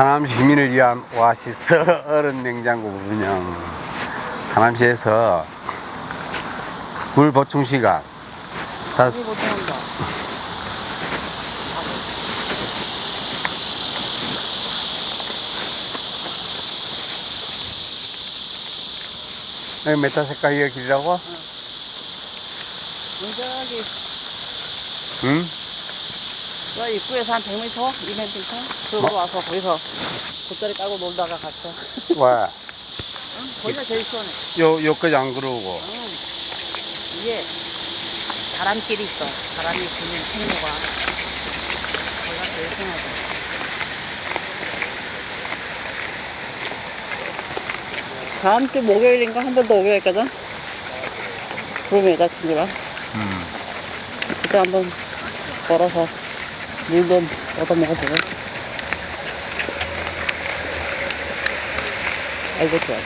하남 시민을 위한 오아시스 얼음 냉장고 운영. 하남시에서 물 보충 시간. 다. 여기 메타 색깔 이 길이라고? 저기 응? 저 입구에서 한 100m, 200m 들어서 와서 거기서 돗자리 깔고 놀다가 갔어. 와, 거기가 제일 시원해. 요, 요까지 안 그러고. 응. 이게 바람길이 있어. 바람이 부는 통로가. 거기가 제일 시원하다. 다음 주 목요일인가 한 번 더 오기로 했거든? 그러면 여자친구랑. 음. 그때 한번 걸어서 물도 얻어 먹어도 돼. 아이고, 좋아.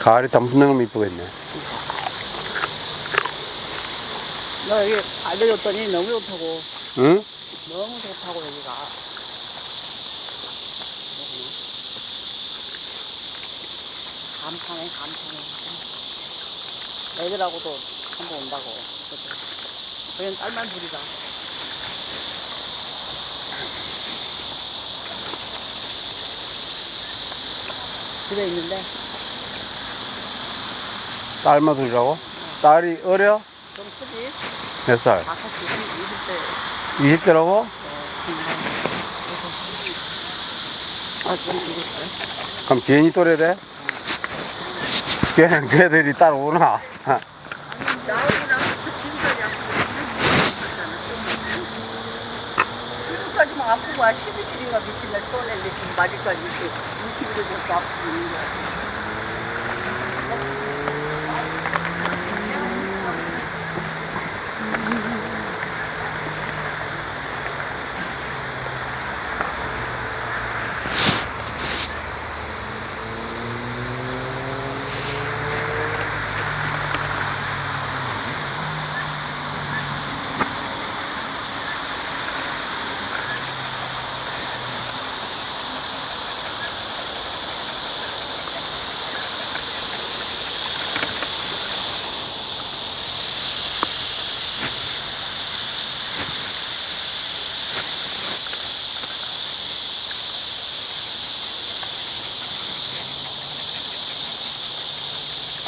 가을에 단풍 나면 이쁘겠네. 나 여기 알려줬더니 너무 좋다고. 응? 너무 좋다고, 여기가. 간판에, 간판에. 애들하고도 한 번 온다고. 그때. 여기는 딸만 둘이다. 집에 있는데, 딸마 둘이라고? 딸이 어려? 좀 크지? 몇 살? 다섯 시, 20대. 20대라고? 아, 좀 죽었어요. 그럼 비행이 또래래? 걔는 걔들이 따라오나? 지금까지만 아프고 한 12일인가 며칠 날 떠냈는데 지금 맞을까지 이렇게 20일을 벌써 아프고 있는 거야.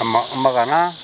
엄마, 엄마가 나?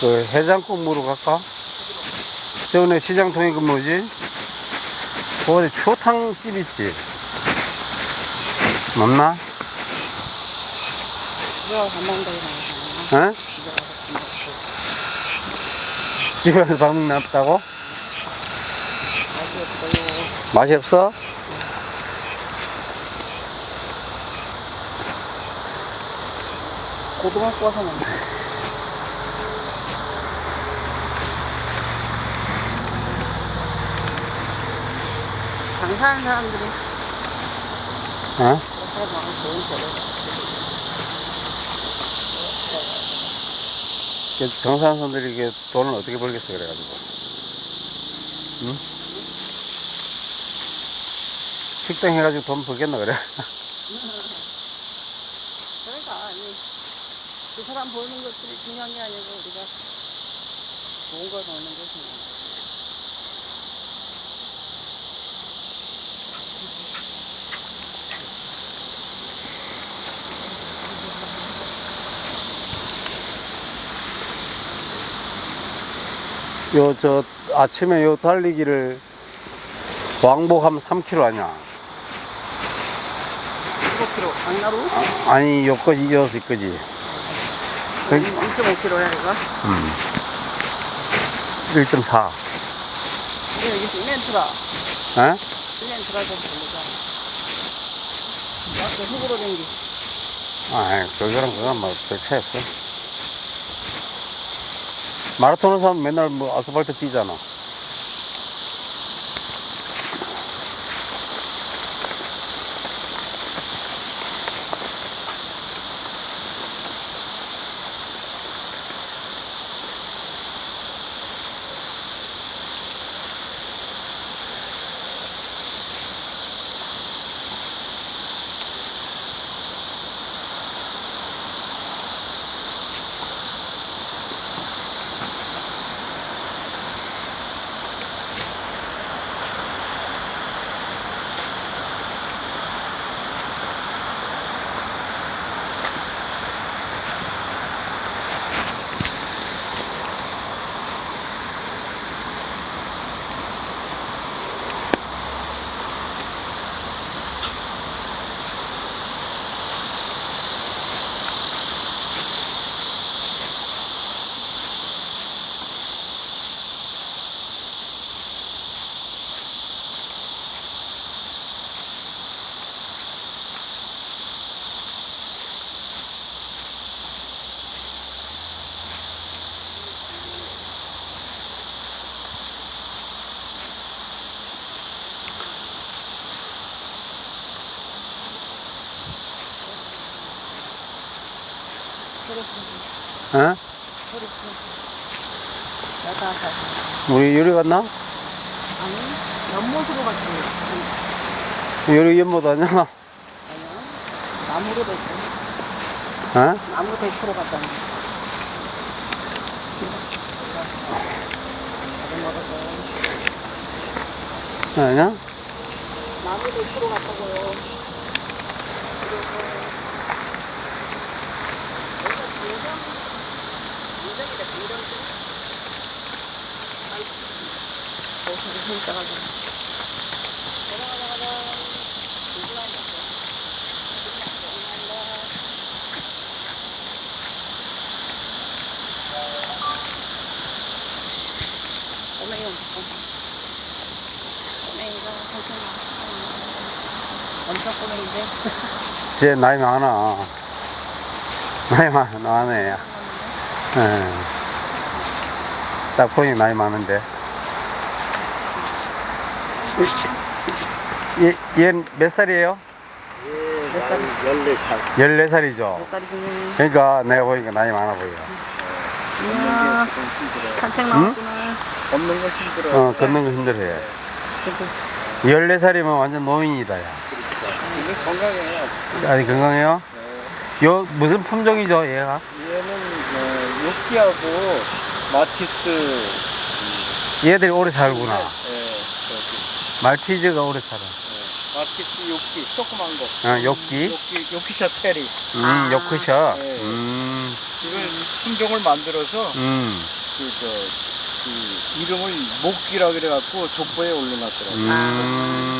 그 해장국 물어 갈까? 저번에 시장통에 그 뭐지? 그 어디 추어탕집 있지? 맞나? 집에 가서 밥 먹났다고? 맛이 없어? 고등어 구워서 먹는 사하는 사람들이 어? 그 정산선들이 이게 돈을 어떻게 벌겠어 그래가지고 응? 식당 해가지고 돈 벌겠나 그래? 그러니까 아니 그 사람 보는 것들이 중요한 게 아니고 우리가 좋은 걸 먹는 게 중요해. 요 저 아침에 요 달리기를 왕복하면 3km 아니야. 15kg 강나루? 아 니 요까지 이어서 있거지. 그- 2.5kg야 이거. 1.4 근데 여기 시멘트라 에? 시멘트라 좀 별로잖아. 약간 흙으로 된 게. 아이 그거랑 그건 뭐 별 차이 없어 마라톤 사람 맨날 뭐 아스팔트 뛰잖아 살. 우리 요리 갔나? 아니 연못으로 갔지. 요리 연못 아니야? 아니야. 나무로 됐지. 에? 나무 100% 갔다니. 아니야? 나무 100% 갔다고요. 엄청 꼬맹인데? 쟤 나이 많아. 나이 많, 많네. 예. 딱 보니 나이 많은데. 얘, 얘몇 살이에요? 몇 살? 14살. 14살이죠. 몇 살이지? 그러니까 내가 보니까 나이 많아 보여. 이야, 산책 나왔구나. 걷는 거 힘들어. 어, 걷는 거 힘들어해. 14살이면 완전 노인이다, 야. 근데 건강해요. 아니, 건강해요? 요, 무슨 품종이죠, 얘가? 얘는 어, 요키하고 마티스. 얘들이 오래 살구나. 예, 저기, 말티즈가 오래 살아. 예. 마티스 요키, 조그만 거. 어, 요끼? 요키, 요키샤 테리. 음, 요크셔. 네. 음, 이걸 품종을 만들어서 음. 그, 저, 그 이름을 목기라 그래갖고 족보에 올려놨더라고요. 음.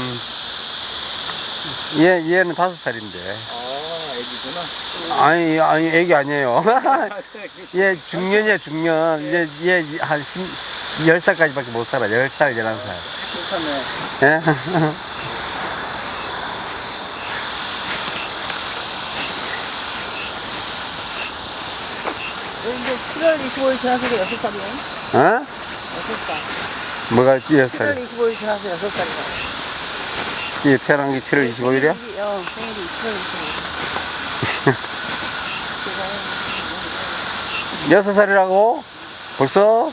얘, 얘는 다섯 살인데. 아, 애기구나. 아니, 아니, 애기 아니에요. 얘 중년이야, 중년. 얘, 얘, 한 10살까지밖에 못 살아. 10살, 11살. 괜찮네. 예? 이제 7월 25일 지나서 6살이야. 어? 6살. 뭐가 7월 6살? 25일 지나서 6살이야. 얘 태어난 게 7월 25일이야? 어, 생일이 7월 25일. 6살이라고? 벌써?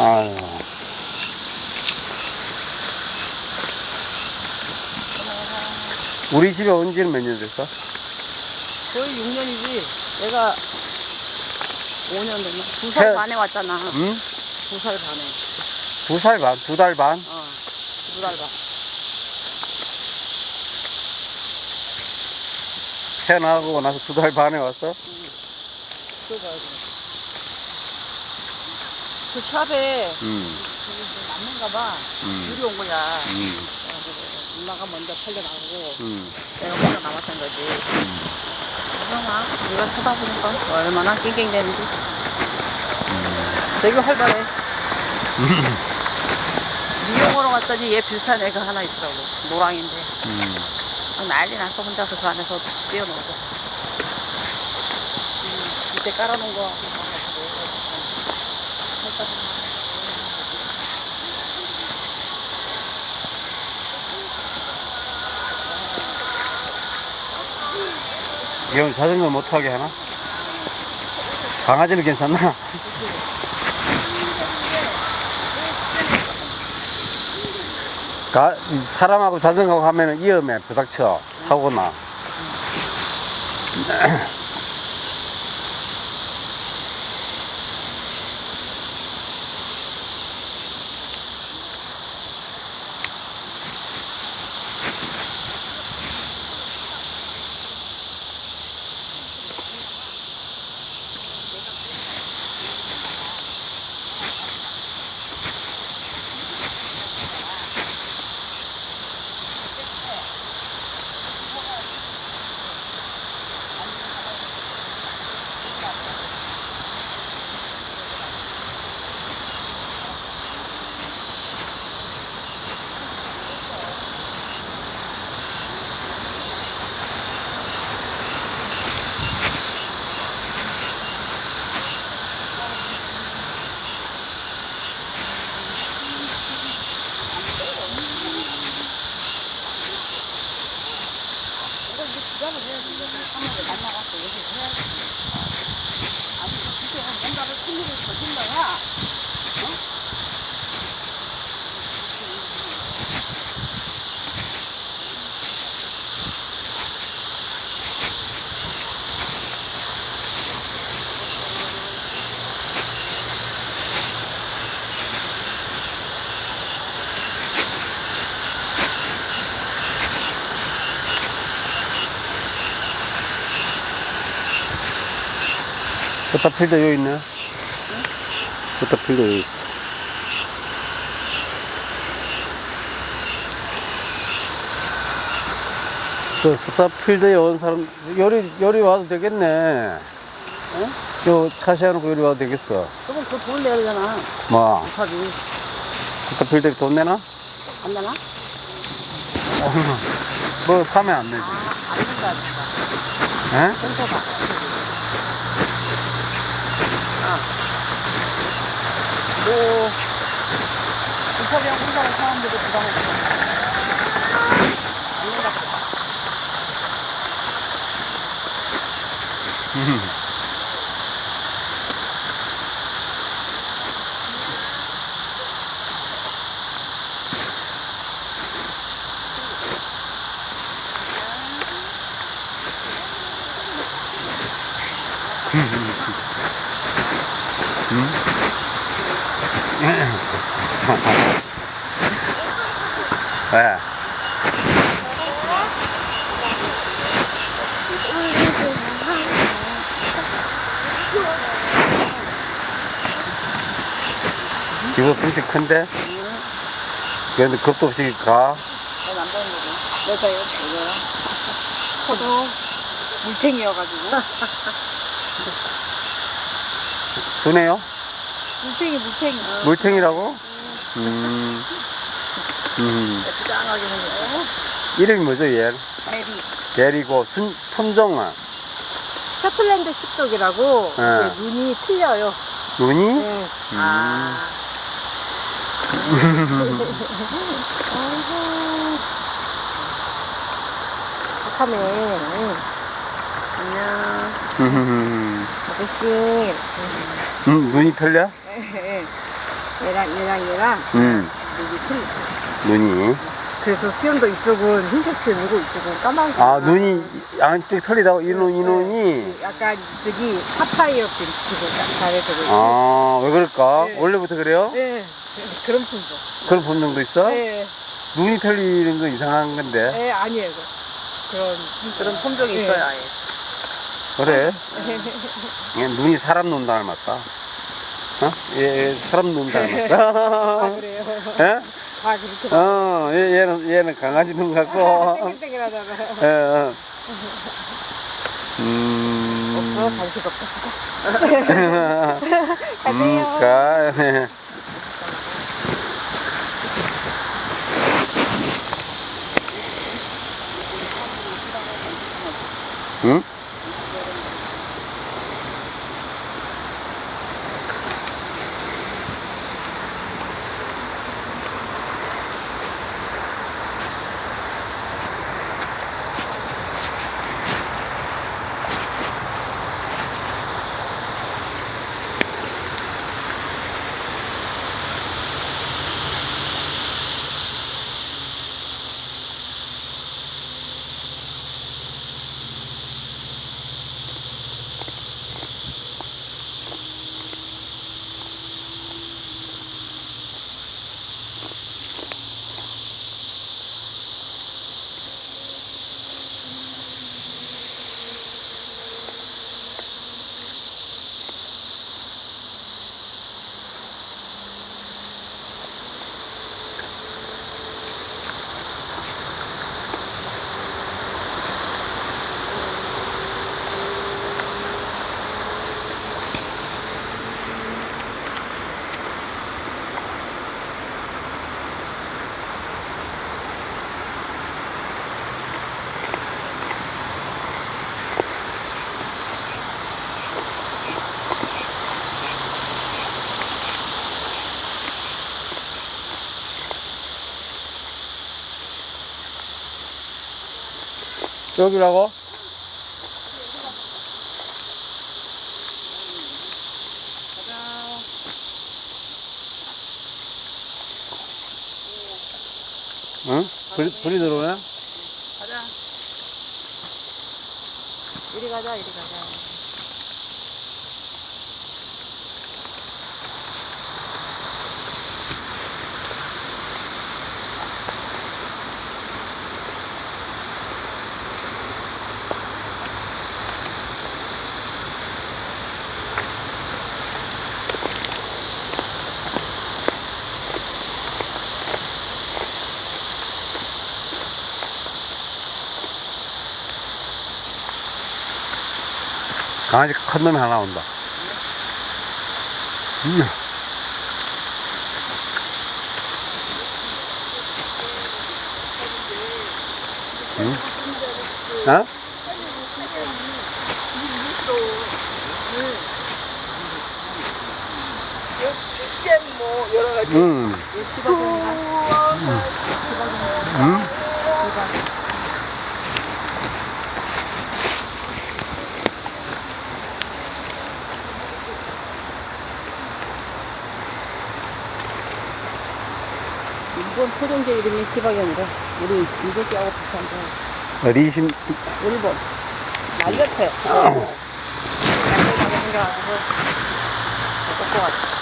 아유. 우리 집에 온 지는 몇 년 됐어? 거의 6년이지. 내가 5년 됐나? 2살 세- 반에 왔잖아. 응? 2살 반에. 두 살 반, 두 달 반? 어, 두 달 반. 태어나고 나서 두 달 반에 왔어? 그 샵에 응, 저기 남는가 봐. 음. 물이 온 거야. 응, 그래가지고 누나가 먼저 팔려나가고 응. 내가 먼저 남았던 거지. 그러나 우리가 쳐다보니까 얼마나 낑낑대는지. 되게 활발해. 미용하러 갔더니 얘 비슷한 애가 하나 있더라고. 노랑인데. 응. 막 난리 났어. 혼자서 그 안에서 뛰어놀고. 음, 밑에 깔아놓은 거. 봐가지고. 이형 자전거 못 타게 하나? 강아지는 괜찮나? 가, 사람하고 자전거 가면 위험해, 부닥쳐. 사고나. Ugh. 버터필드 여기 있네. 버터필드 여기 있어. 그 버터필드에 온 사람, 요리, 요리 와도 되겠네. 어? 요 차시해놓고 요리 와도 되겠어. 조금 그돈 내야 되잖아. 뭐, 탑이. 버터필드에 돈 내나? 안 되나? 뭐, 사면 안 되지. 아, 안 된다, 진짜. 에? 센터다. 아. 뭐, 부처병 혼자를 사람들이. 부담했어. 안 큰데? 그런데 겁도 없이 가. 넌안 보는 거지. 내가 이거 이거랑 저도 물탱이여가지고 두네요? 물탱이 물탱이. 물탱이라고? 음. 음. 생겼어. 이름이 뭐죠, 얘? 베리. 게리고, 순, 품종은? 셔틀랜드 십독이라고 네. 이게 눈이 틀려요. 눈이? 네. 아. 아이고. 착하네. 응. 안녕. 음, 아저씨. 음, 눈이 틀려? 얘랑 얘랑 얘랑 음, 눈이 틀려. 눈이. 그래서 수염도 이쪽은 흰색 수염이고 이쪽은 까만색. 아, 눈이 양쪽 틀리다고, 이 눈, 이 눈이? 약간 이쪽이 사파이어 빛이고 잘해서 아, 왜 그럴까? 네. 원래부터 그래요? 네. 그런 품종. 그런 본능도 있어? 네. 눈이 틀리는 건 이상한 건데. 네, 아니에요. 이거. 그런 그런 품종이 네. 있어요, 아예. 그래? 얘 눈이 사람 눈 닮았다. 어? 얘, 얘 사람 눈 아, 닮았다. 그래요. 예? 다 그렇게 어, 얘, 얘는, 얘는 강아지 눈 같고. 땡글땡글하잖아. 예, 어. 없어, 음. 없어. 음, 가세요. 가. 응? 여기라고? 응? 불이, 불이 들어오네? 가자. 이리 가자, 이리 가자. 강아지 큰 놈이 하나 온다. 음. 응? 어? 뭐 여러 가지. 응. 응? 일본 토종제 이름이 시바견이래. 우리 개하고 비슷한 거. 리심, 일본. 날렵해. 날렵하게 생겨가지고. 어떨 것 같아.